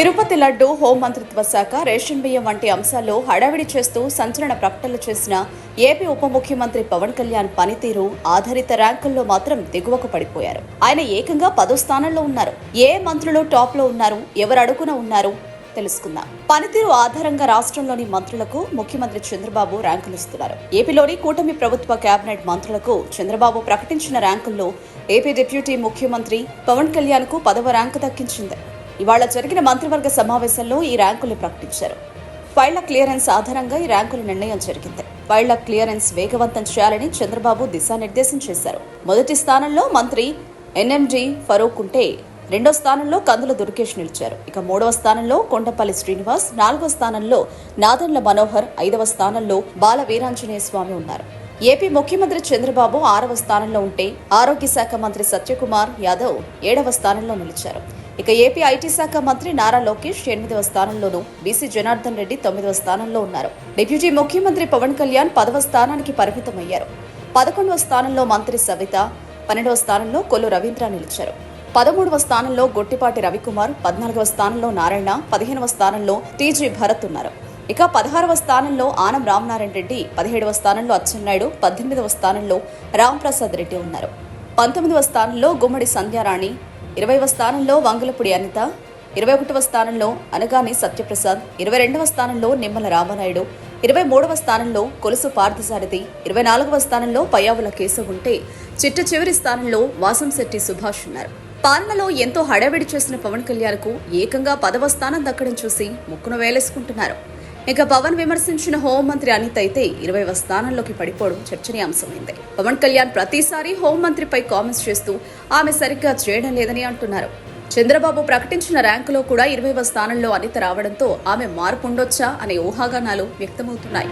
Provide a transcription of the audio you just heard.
తిరుపతి లడ్డు హోంమంత్రిత్వ శాఖ రేషన్ బియ్యం వంటి అంశాల్లో హడావిడి చేస్తూ సంచలన ప్రకటనలు చేసిన ఏపీ ఉప ముఖ్యమంత్రి పవన్ కళ్యాణ్ పనితీరు ఆధారిత ర్యాంకుల్లో మాత్రం దిగువకు పడిపోయారు. ఆయన ఏకంగా పదో స్థానంలో ఉన్నారు. ఏ మంత్రులు టాప్లో ఉన్నారు? ఎవరు అడుగున ఉన్నారు? తెలుసుకుందాం. పనితీరు ఆధారంగా రాష్ట్రంలోని మంత్రులకు ముఖ్యమంత్రి చంద్రబాబు ర్యాంకులు ఇస్తున్నారు. ఏపీలోని కూటమి ప్రభుత్వ కేబినెట్ మంత్రులకు చంద్రబాబు ప్రకటించిన ర్యాంకుల్లో ఏపీ డిప్యూటీ ముఖ్యమంత్రి పవన్ కళ్యాణ్కు పదవ ర్యాంకు దక్కించింది. ఇవాళ జరిగిన మంత్రివర్గ సమావేశంలో ఈ ర్యాంకులు ప్రకటించారు. ఫైళ్ళ క్లియరెన్స్ ఆధారంగా ఈ ర్యాంకుల నిర్ణయం జరిగింది. ఫైళ్ళ క్లియరెన్స్ వేగవంతం చేయాలని చంద్రబాబు దిశానిర్దేశం చేశారు. మొదటి స్థానంలో మంత్రి ఎన్ఎండి ఫరూక్ ఉంటే రెండో స్థానంలో కందుల దుర్గేష్ నిలిచారు. ఇక మూడవ స్థానంలో కొండపల్లి శ్రీనివాస్ నాలుగో స్థానంలో నాదన్ల మనోహర్ ఐదవ స్థానంలో బాల వీరాంజనేయ స్వామి ఉన్నారు. ఏపీ ముఖ్యమంత్రి చంద్రబాబు ఆరవ స్థానంలో ఉంటే ఆరోగ్య శాఖ మంత్రి సత్యకుమార్ యాదవ్ ఏడవ స్థానంలో నిలిచారు. ఇక ఏపీ ఐటీ శాఖ మంత్రి నారా లోకేష్ ఎనిమిదవ స్థానంలోనూ బీసీ జనార్దన్ రెడ్డి తొమ్మిదవ స్థానంలో ఉన్నారు. డిప్యూటీ ముఖ్యమంత్రి పవన్ కళ్యాణ్ పదవ స్థానానికి పరిమితమయ్యారు. పదకొండవ స్థానంలో మంత్రి సవిత పన్నెండవ స్థానంలో కొల్లు రవీంద్ర నిలిచారు. పదమూడవ స్థానంలో గొట్టిపాటి రవికుమార్ పద్నాలుగవ స్థానంలో నారాయణ పదిహేనవ స్థానంలో టీజీ భరత్ ఉన్నారు. ఇక పదహారవ స్థానంలో ఆనం రామనారాయణ రెడ్డి పదిహేడవ స్థానంలో అచ్చెన్నాయుడు పద్దెనిమిదవ స్థానంలో రాంప్రసాద్ రెడ్డి ఉన్నారు. పంతొమ్మిదవ స్థానంలో గుమ్మడి సంధ్యారాణి ఇరవైవ స్థానంలో వంగలపూడి అనిత ఇరవై ఒకటవ స్థానంలో అనగాని సత్యప్రసాద్ ఇరవై రెండవ స్థానంలో నిమ్మల రామనాయుడు ఇరవై మూడవ స్థానంలో కొలుసు పార్థసారథి ఇరవై నాలుగవ స్థానంలో పయ్యావుల కేశవ్ ఉంటే చిట్ట చివరి స్థానంలో వాసంశెట్టి సుభాష్ ఉన్నారు. పాలనలో ఎంతో హడావిడి చేసిన పవన్ కళ్యాణ్కు ఏకంగా పదవ స్థానం దక్కడం చూసి ముక్కును వేలేసుకుంటున్నారు. ఇక పవన్ విమర్శించిన హోంమంత్రి అనిత అయితే ఇరవైవ స్థానంలోకి పడిపోవడం చర్చనీయాంశమైంది. పవన్ కళ్యాణ్ ప్రతిసారి హోంమంత్రిపై కామెంట్స్ చేస్తూ ఆమె సరిగ్గా చేయడం లేదని అంటున్నారు. చంద్రబాబు ప్రకటించిన ర్యాంకులో కూడా ఇరవైవ స్థానంలో అనిత రావడంతో ఆమె మార్పు ఉండొచ్చా? అనే ఊహాగానాలు వ్యక్తమవుతున్నాయి.